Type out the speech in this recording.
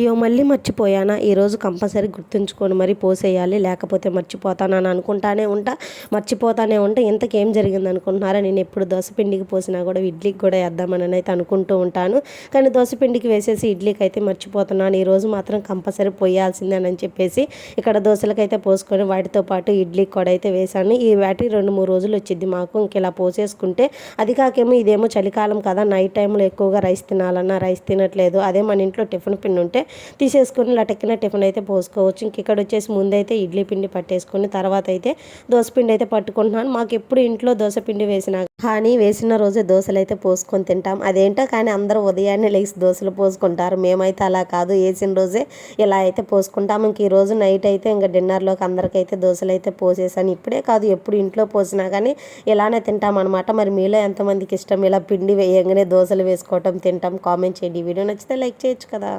అయ్యో మళ్ళీ మర్చిపోయానా? ఈరోజు కంపల్సరీ గుర్తుంచుకొని మరి పోసేయాలి. లేకపోతే మర్చిపోతానని అనుకుంటానే ఉంటా. మర్చిపోతానే ఉంటా. ఇంతకేం జరిగింది అనుకుంటున్నారా? నేను ఎప్పుడు దోశపిండికి పోసినా కూడా ఇడ్లీకి కూడా వేద్దామని అయితే అనుకుంటూ ఉంటాను. కానీ దోశపిండికి వేసేసి ఇడ్లీకి అయితే మర్చిపోతున్నాను ఈరోజు మాత్రం కంపల్సరీ పోయాల్సిందే అని చెప్పేసి ఇక్కడ దోశలకైతే పోసుకొని వాటితో పాటు ఇడ్లీకి కూడా అయితే వేశాను. ఈ వాటి రెండు మూడు రోజులు వచ్చింది మాకు. ఇంక ఇలా పోసేసుకుంటే అది కాకేమో ఇదేమో చలికాలం కదా. నైట్ టైంలో ఎక్కువగా రైస్ తినాలన్నా రైస్ తినట్లేదు. అదే మన ఇంట్లో టిఫిన్ పిన్ ఉంటే తీసేసుకొని లటక్కిన టిఫిన్ అయితే పోసుకోవచ్చు. ఇంక ఇక్కడ వచ్చేసి ముందైతే ఇడ్లీ పిండి పట్టేసుకొని తర్వాత అయితే దోశపిండి అయితే పట్టుకుంటున్నాను. మాకు ఎప్పుడు ఇంట్లో దోశ పిండి వేసినా కానీ వేసిన రోజే దోశలు అయితే పోసుకొని తింటాం. అదేంటో కానీ అందరూ ఉదయాన్నే లేచి దోశలు పోసుకుంటారు. మేమైతే అలా కాదు. వేసిన రోజే ఇలా అయితే పోసుకుంటాం. ఇంక ఈ రోజు నైట్ అయితే ఇంకా డిన్నర్లోకి అందరికైతే దోశలు అయితే పోసేసాను. ఇప్పుడే కాదు ఎప్పుడు ఇంట్లో పోసినా కానీ ఇలానే తింటాం అనమాట మరి మీలో ఎంతమందికి ఇష్టం? ఇలా పిండి వేయంగానే దోశలు వేసుకోవటం తింటాం. కామెంట్ చేయండి. వీడియో నచ్చితే లైక్ చేయొచ్చు కదా.